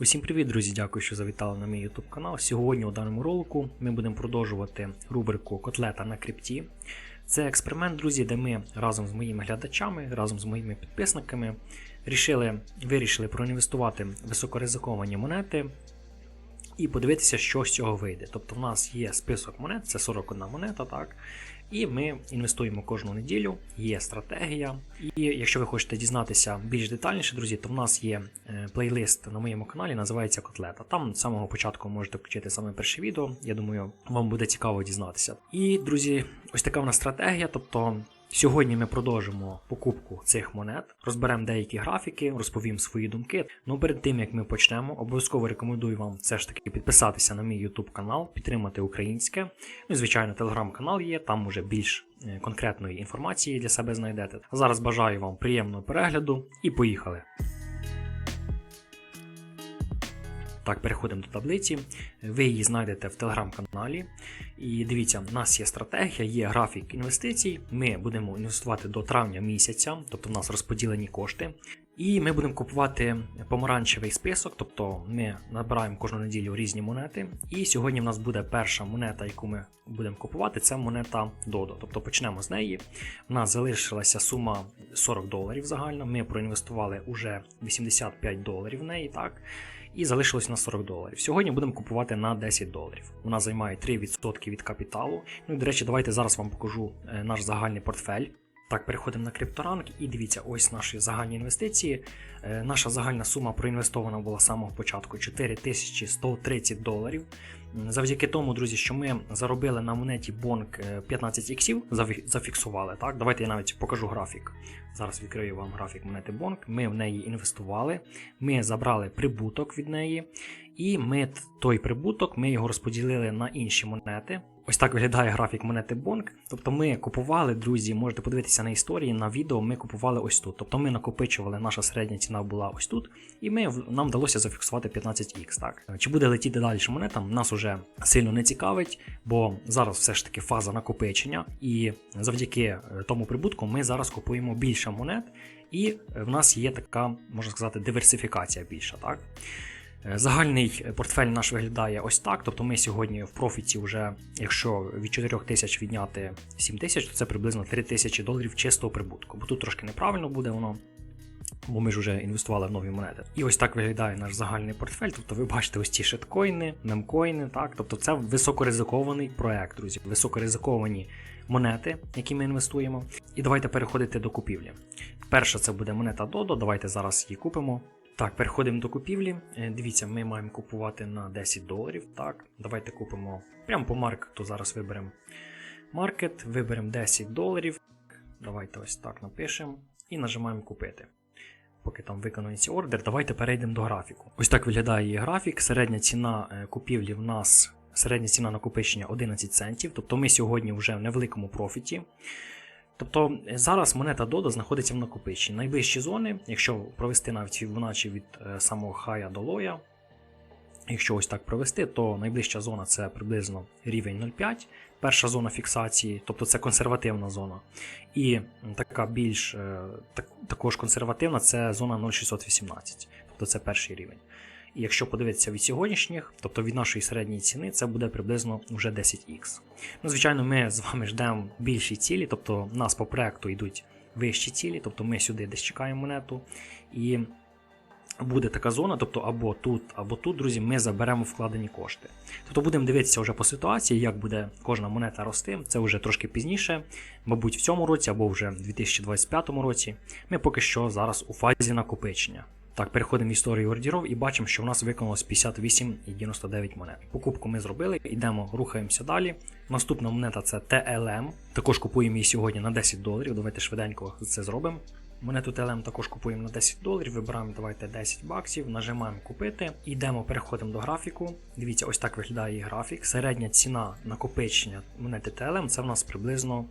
Усім привіт, друзі! Дякую, що завітали на мій YouTube канал. Сьогодні у даному ролику ми будемо продовжувати рубрику Котлета на крипті. Це експеримент, друзі, де ми разом з моїми глядачами, разом з моїми підписниками рішили, вирішили проінвестувати високоризиковані монети і подивитися, що з цього вийде. Тобто, в нас є список монет, це 41 монета, так. І ми інвестуємо кожну неділю, є стратегія. І якщо ви хочете дізнатися більш детальніше, друзі, то в нас є е, плейлист на моєму каналі, називається Котлета. Там з самого початку можете включити саме перше відео. Я думаю, вам буде цікаво дізнатися. І, друзі, ось така в нас стратегія. Тобто Сьогодні ми продовжимо покупку цих монет, розберемо деякі графіки, розповім свої думки. Ну перед тим як ми почнемо, обов'язково рекомендую вам все ж таки підписатися на мій YouTube канал, підтримати українське. Ну і звичайно, телеграм-канал є, там уже більш е, конкретної інформації для себе знайдете. А зараз бажаю вам приємного перегляду і поїхали! Так, переходимо до таблиці. Ви її знайдете в телеграм-каналі. І дивіться, в нас є стратегія, є графік інвестицій. Ми будемо інвестувати до травня місяця, тобто в нас розподілені кошти. І ми будемо купувати помаранчевий список, тобто ми набираємо кожну неділю різні монети. І сьогодні в нас буде перша монета, яку ми будемо купувати, це монета Dodo. Тобто почнемо з неї. У нас залишилася сума 40 доларів загальна. Ми проінвестували уже 85 доларів в неї. так. І залишилось на 40 доларів. Сьогодні будемо купувати на 10 доларів. Вона займає 3% від капіталу. Ну і до речі, давайте зараз вам покажу е, наш загальний портфель. Так, переходимо на крипторанк і дивіться, ось наші загальні інвестиції. Е, наша загальна сума проінвестована була з самого початку 4130 доларів. Завдяки тому, друзі, що ми заробили на монеті Бонк 15 іксів, зафіксували. Так, давайте я навіть покажу графік. Зараз відкрию вам графік монети Бонк. Ми в неї інвестували, ми забрали прибуток від неї, і ми той прибуток ми його розподілили на інші монети. Ось так виглядає графік монети Бонк. Тобто ми купували, друзі, можете подивитися на історії, на відео. Ми купували ось тут. Тобто ми накопичували, наша середня ціна була ось тут, і ми нам вдалося зафіксувати 15х. Так чи буде летіти далі монета? Нас уже сильно не цікавить, бо зараз все ж таки фаза накопичення, і завдяки е, тому прибутку ми зараз купуємо більше монет, і в нас є така, можна сказати, диверсифікація більша. Так. Е, Загальний портфель наш виглядає ось так. Тобто ми сьогодні в профіті вже, якщо від 4 тисяч відняти 7 тисяч, то це приблизно 3 тисячі доларів чистого прибутку. Бо тут трошки неправильно буде воно. Бо ми ж вже інвестували в нові монети. І ось так виглядає наш загальний портфель. Тобто ви бачите ось ці шиткоїни, мемкоїни, так. Тобто це високоризикований проект, друзі. Високоризиковані монети, які ми інвестуємо. І давайте переходити до купівлі. Перша це буде монета Dodo. Давайте зараз її купимо. Так, переходимо до купівлі. Е, Дивіться, ми маємо купувати на 10 доларів. Так, давайте купимо прямо по маркету. Зараз виберемо маркет, виберемо 10 доларів. Давайте ось так напишемо і нажимаємо купити. Поки там виконується ордер, давайте перейдемо до графіку. Ось так виглядає її графік. Середня ціна е, купівлі в нас середня ціна накопичення 11 центів. Тобто ми сьогодні вже в невеликому профіті. Тобто е, зараз монета Dodo знаходиться в накопиченні. Найближчі зони, якщо провести навіть Fibonacci від е, самого хая до лоя, якщо ось так провести, то найближча зона це приблизно рівень 0,5, перша зона фіксації, тобто це консервативна зона. І така більш е, так, також консервативна це зона 0,618, тобто це перший рівень. І якщо подивитися від сьогоднішніх, тобто від нашої середньої ціни, це буде приблизно вже 10х. Ну, звичайно, ми з вами ждемо більші цілі, тобто нас по проекту йдуть вищі цілі, тобто ми сюди десь чекаємо монету. І буде така зона, тобто або тут, або тут, друзі, ми заберемо вкладені кошти. Тобто будемо дивитися вже по ситуації, як буде кожна монета рости. Це вже трошки пізніше, мабуть, в цьому році або вже в 2025 році. Ми поки що зараз у фазі накопичення. Так, переходимо в історію ордерів і бачимо, що в нас виконалось 58,99 монет. Покупку ми зробили, йдемо, рухаємося далі. Наступна монета це TLM. Також купуємо її сьогодні на 10 доларів. Давайте швиденько це зробимо. Монету TLM також купуємо на 10 доларів, вибираємо давайте 10 баксів, нажимаємо купити. Йдемо, переходимо до графіку. Дивіться, ось так виглядає її графік. Середня ціна накопичення монети TLM це в нас приблизно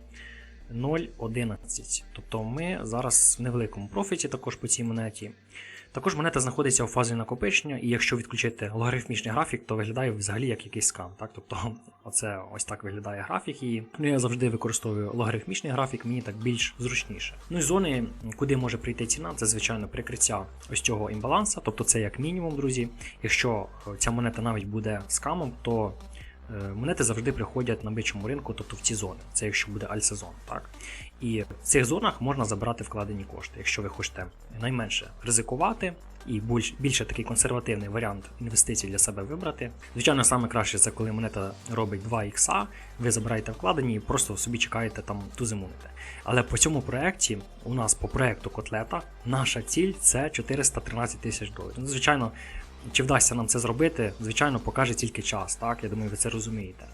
0.11. Тобто ми зараз в невеликому профіті також по цій монеті. Також монета знаходиться у фазі накопичення, і якщо відключити логарифмічний графік, то виглядає взагалі як якийсь скам. Так? Тобто, оце ось так виглядає графік. І ну, я завжди використовую логарифмічний графік, мені так більш зручніше. Ну і зони, куди може прийти ціна, це звичайно прикриття ось цього імбаланса, тобто це як мінімум, друзі. Якщо е, ця монета навіть буде скамом, то Монети завжди приходять на бичому ринку, тобто в ці зони. Це якщо буде альсезон. Так? І в цих зонах можна забрати вкладені кошти, якщо ви хочете найменше ризикувати і більш, більше такий консервативний варіант інвестицій для себе вибрати. Звичайно, саме краще це коли монета робить 2 ікса, ви забираєте вкладені і просто собі чекаєте там ту зимуните. Але по цьому проєкті, у нас по проєкту котлета, наша ціль це 413 тисяч доларів. Ну, Звичайно, чи вдасться нам це зробити, звичайно, покаже тільки час. Так, я думаю, ви це розумієте.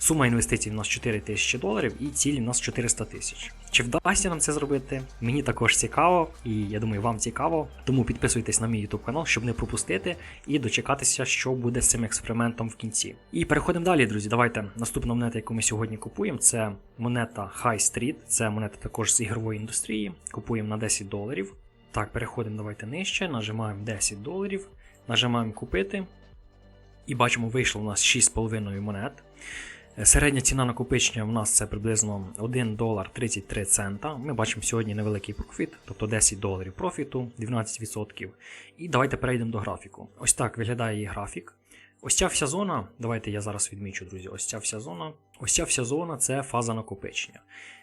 Сума інвестицій в нас 4 тисячі доларів і ціль у нас 400 тисяч. Чи вдасться нам це зробити? Мені також цікаво, і я думаю, вам цікаво. Тому підписуйтесь на мій YouTube канал, щоб не пропустити і дочекатися, що буде з цим експериментом в кінці. І переходимо далі, друзі. Давайте наступна монета, яку ми сьогодні купуємо, це монета High Street. Це монета також з ігрової індустрії. Купуємо на 10 доларів. Так, переходимо давайте нижче, нажимаємо 10 доларів. Нажимаємо купити. І бачимо, вийшло у нас 6,5 монет. Е, Середня ціна накопичення в нас це приблизно 1 долар 33 цента. Ми бачимо сьогодні невеликий профіт, тобто 10 доларів профіту, 12%. І давайте перейдемо до графіку. Ось так виглядає її графік. Ось ця вся зона, давайте я зараз відмічу, друзі. Ось ця вся зона. Ось ця вся зона це фаза накопичення.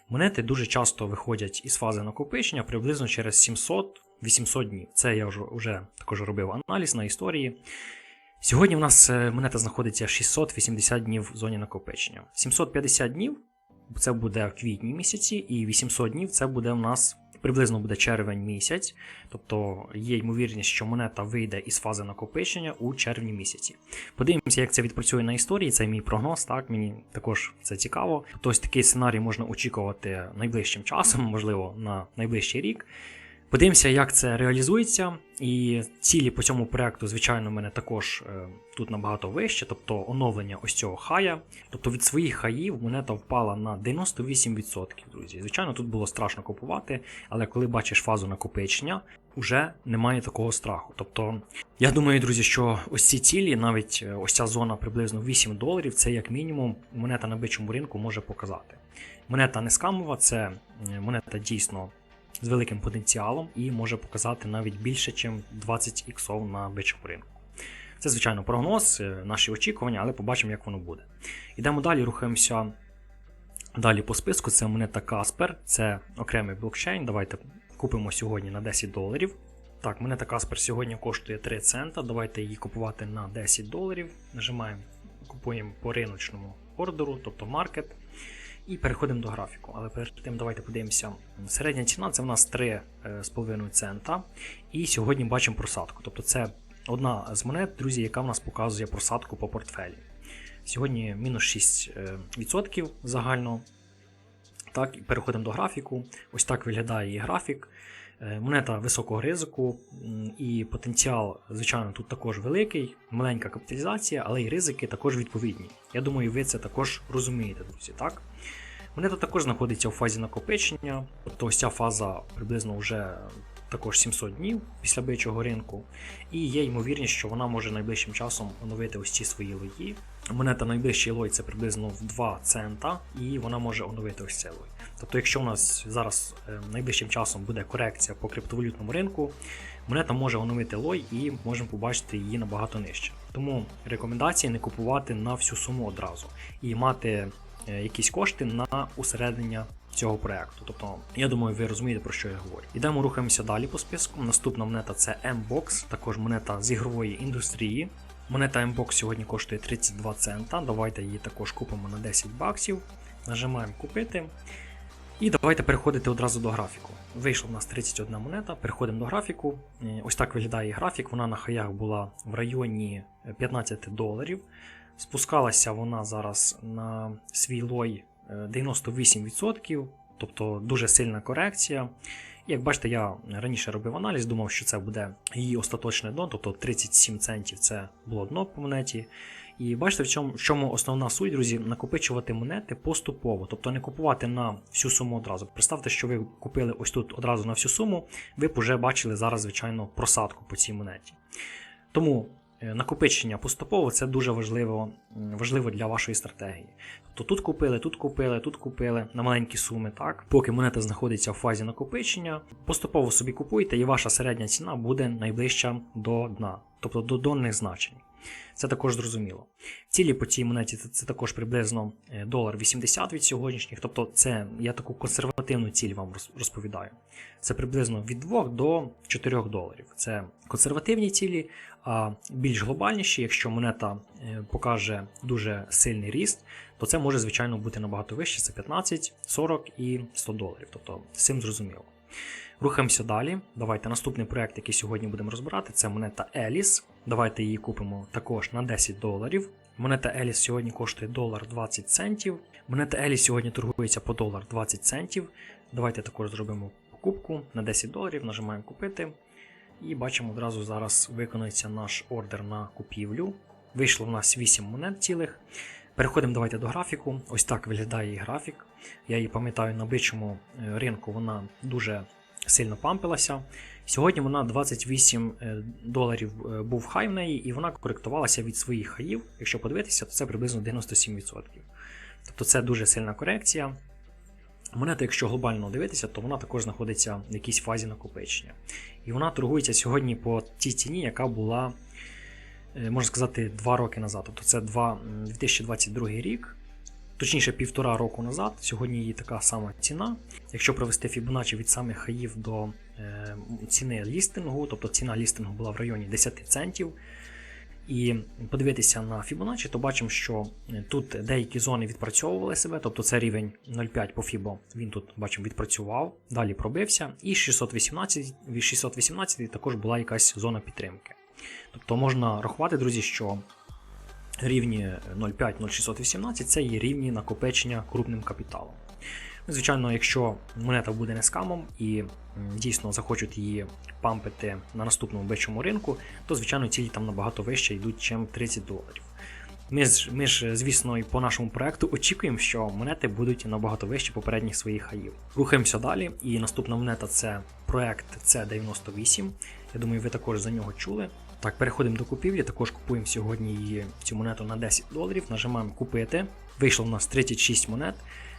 Монети дуже часто виходять із фази накопичення приблизно через 700 800 днів. Це я вже, вже також робив аналіз на історії. Сьогодні в нас е, монета знаходиться 680 днів в зоні накопичення. 750 днів це буде в квітні місяці, і 800 днів це буде в нас приблизно буде червень місяць. Тобто є ймовірність, що монета вийде із фази накопичення у червні місяці. Подивимося, як це відпрацює на історії. Це мій прогноз. Так мені також це цікаво. Тобто такий сценарій можна очікувати найближчим часом, можливо, на найближчий рік. Подивимося, як це реалізується. І цілі по цьому проекту, звичайно, в мене також е, тут набагато вище, тобто оновлення ось цього хая. Тобто від своїх хаїв монета впала на 98%, друзі. Звичайно, тут було страшно купувати, але коли бачиш фазу накопичення, вже немає такого страху. Тобто, я думаю, друзі, що ось ці цілі, навіть е, ось ця зона приблизно 8 доларів, це як мінімум монета на бичому ринку може показати. Монета не скамова, це е, монета дійсно з великим потенціалом і може показати навіть більше, ніж 20 іксов на бичому ринку. Це, звичайно, прогноз, е, наші очікування, але побачимо, як воно буде. Йдемо далі, рухаємося далі по списку. Це монета Каспер, це окремий блокчейн. Давайте купимо сьогодні на 10 доларів. Так, монета Каспер сьогодні коштує 3 цента. Давайте її купувати на 10 доларів. Нажимаємо, купуємо по риночному ордеру, тобто маркет. І переходимо до графіку. Але перед тим давайте подивимося. Середня ціна це в нас 3,5 цента. І сьогодні бачимо просадку. Тобто це одна з монет, друзі, яка в нас показує просадку по портфелі. Сьогодні мінус 6% загально. Так, і переходимо до графіку. Ось так виглядає її графік. Е, Монета високого ризику і потенціал, звичайно, тут також великий, маленька капіталізація, але й ризики також відповідні. Я думаю, ви це також розумієте, друзі. так? Монета також знаходиться у фазі накопичення, тобто ось ця фаза приблизно вже також 700 днів після бичого ринку. І є ймовірність, що вона може найближчим часом оновити ось ці свої лої. Монета найближчий лой це приблизно в 2 цента, і вона може оновити ось цей лой. Тобто, якщо у нас зараз е, найближчим часом буде корекція по криптовалютному ринку, монета може оновити лой і можемо побачити її набагато нижче. Тому рекомендації не купувати на всю суму одразу і мати е, якісь кошти на усереднення цього проекту. Тобто, я думаю, ви розумієте, про що я говорю. Ідемо, рухаємося далі по списку. Наступна монета це M-Box, також монета з ігрової індустрії. Монета M-Box сьогодні коштує 32 цента. Давайте її також купимо на 10 баксів. Нажимаємо купити. І давайте переходити одразу до графіку. Вийшла у нас 31 монета, переходимо до графіку. Е, Ось так виглядає графік. Вона на хаях була в районі 15 доларів. Спускалася вона зараз на свій лой 98%, тобто дуже сильна корекція. Як бачите, я раніше робив аналіз, думав, що це буде її остаточне дно, тобто 37 центів це було дно по монеті. І бачите, в чому, в чому основна суть, друзі, накопичувати монети поступово, тобто не купувати на всю суму одразу. Представте, що ви купили ось тут одразу на всю суму, ви б вже бачили зараз, звичайно, просадку по цій монеті. Тому накопичення поступово це дуже важливо, важливо для вашої стратегії. Тобто тут купили, тут купили, тут купили на маленькі суми, так поки монета знаходиться в фазі накопичення, поступово собі купуйте, і ваша середня ціна буде найближча до дна, тобто до донних значень. Це також зрозуміло. Цілі по цій монеті це, також приблизно е, долар 80 від сьогоднішніх. Тобто, це я таку консервативну ціль вам розповідаю. Це приблизно від 2 до 4 доларів. Це консервативні цілі, а більш глобальніші, якщо монета е, покаже дуже сильний ріст, то це може, звичайно, бути набагато вище. Це 15, 40 і 100 доларів. Тобто, цим зрозуміло. Рухаємося далі. Давайте наступний проект, який сьогодні будемо розбирати, це монета Еліс. Давайте її купимо також на 10 доларів. Монета Еліс сьогодні коштує долар 20 центів. Монета Еліс сьогодні торгується по долар 20 центів. Давайте також зробимо покупку на 10 доларів, нажимаємо купити. І бачимо, одразу зараз виконується наш ордер на купівлю. Вийшло в нас 8 монет цілих. Переходимо давайте до графіку. Ось так виглядає її графік. Я її пам'ятаю на бичому е, ринку, вона дуже сильно пампилася. Сьогодні вона 28 е, доларів е, був хай в неї, і вона коректувалася від своїх хаїв. Якщо подивитися, то це приблизно 97%. Тобто це дуже сильна корекція. Монета, якщо глобально дивитися, то вона також знаходиться в якійсь фазі накопичення. І вона торгується сьогодні по тій ціні, яка була, е, можна сказати, 2 роки назад. Тобто це 2022 рік, точніше півтора року назад. Сьогодні її така сама ціна. Якщо провести Fibonacci від самих хаїв до е, ціни лістингу, тобто ціна лістингу була в районі 10 центів. І подивитися на Fibonacci, то бачимо, що е, тут деякі зони відпрацьовували себе, тобто це рівень 0,5 по Fibо, він тут бачимо відпрацював, далі пробився, і 618, від 618 також була якась зона підтримки. Тобто можна рахувати, друзі, що рівні 0,5-0,618 це є рівні накопичення крупним капіталом. Звичайно, якщо монета буде не скамом і дійсно захочуть її пампити на наступному бичому ринку, то звичайно цілі там набагато вище йдуть, ніж 30 доларів. Ми ж, ми ж, звісно, і по нашому проекту очікуємо, що монети будуть набагато вищі попередніх своїх хаїв. Рухаємося далі, і наступна монета це проект C98. Я думаю, ви також за нього чули. Так, переходимо до купівлі. Також купуємо сьогодні цю монету на 10 доларів. Нажимаємо купити. Вийшло у нас 36 монет.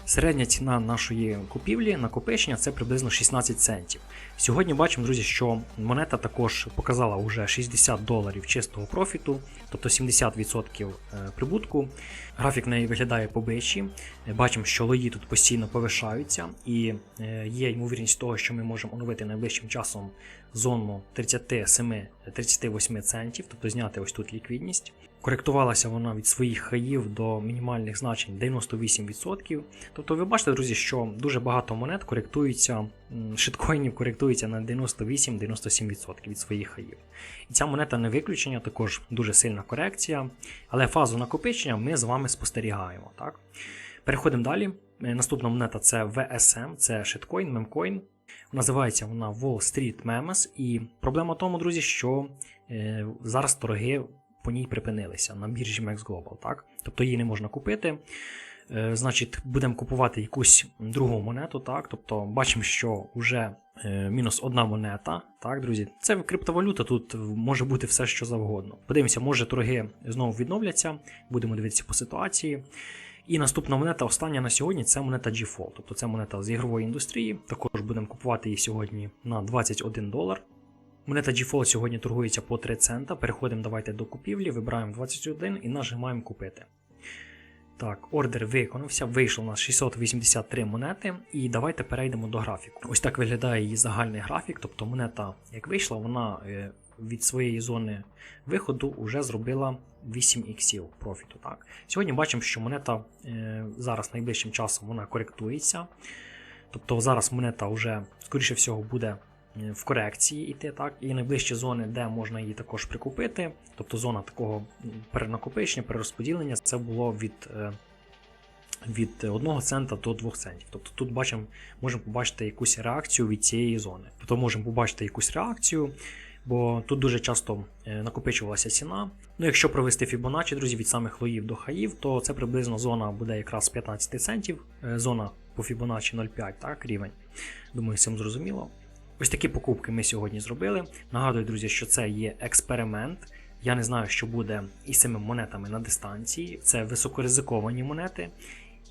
Середня ціна нашої купівлі накопичення це приблизно 16 центів. Сьогодні бачимо, друзі, що монета також показала вже 60 доларів чистого профіту, тобто 70% е, прибутку. Графік неї виглядає по бичі. Е, Бачимо, що лої тут постійно повишаються, і е, є ймовірність того, що ми можемо оновити найближчим часом зону 37-38 центів, тобто зняти ось тут ліквідність. Коректувалася вона від своїх хаїв до мінімальних значень 98%. Тобто ви бачите, друзі, що дуже багато монет коректуються, шиткоїнів коректуються на 98-97% від своїх хаїв. І ця монета не виключення, також дуже сильна корекція, але фазу накопичення ми з вами спостерігаємо. Так? Переходимо далі. Е, Наступна монета це VSM, це шиткоін, мемкоін. Називається вона Wall Street Memes. І проблема в тому, друзі, що е, зараз торги по ній припинилися на біржі Max Global. Так? Тобто її не можна купити. Е, Значить, будемо купувати якусь другу монету. Так? Тобто бачимо, що вже е, мінус одна монета. Так, друзі, це криптовалюта, тут може бути все, що завгодно. Подивимося, може торги знову відновляться, будемо дивитися по ситуації. І наступна монета, остання на сьогодні, це монета GFall. Тобто це монета з ігрової індустрії. Також будемо купувати її сьогодні на 21 долар. Монета GFall сьогодні торгується по 3 цента. Переходимо давайте до купівлі, вибираємо 21 і нажимаємо купити. Так, ордер виконався, вийшло у нас 683 монети, і давайте перейдемо до графіку. Ось так виглядає її загальний графік, тобто монета, як вийшла, вона е, від своєї зони виходу вже зробила 8 іксів профіту. Так. Сьогодні бачимо, що монета е, зараз найближчим часом вона коректується. Тобто зараз монета вже, скоріше всього, буде в корекції йти, так, і найближчі зони, де можна її також прикупити. Тобто зона такого перенакопичення, перерозподілення, це було від е, від 1 цента до 2 центів. Тобто тут бачимо, можемо побачити якусь реакцію від цієї зони. Тобто можемо побачити якусь реакцію, бо тут дуже часто е, накопичувалася ціна. Ну, якщо провести Fibonacci, друзі, від самих лоїв до хаїв, то це приблизно зона буде якраз 15 центів, е, зона по Fibonacci 0,5, так, рівень. Думаю, всім зрозуміло. Ось такі покупки ми сьогодні зробили. Нагадую, друзі, що це є експеримент. Я не знаю, що буде із цими монетами на дистанції. Це високоризиковані монети,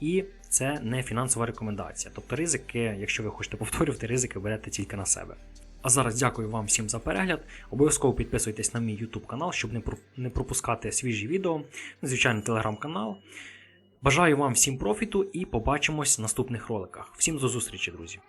і це не фінансова рекомендація. Тобто ризики, якщо ви хочете повторювати, ризики берете тільки на себе. А зараз дякую вам всім за перегляд. Обов'язково підписуйтесь на мій YouTube канал, щоб не пропускати свіжі відео. Звичайно, телеграм-канал. Бажаю вам всім профіту і побачимось в наступних роликах. Всім до зустрічі, друзі!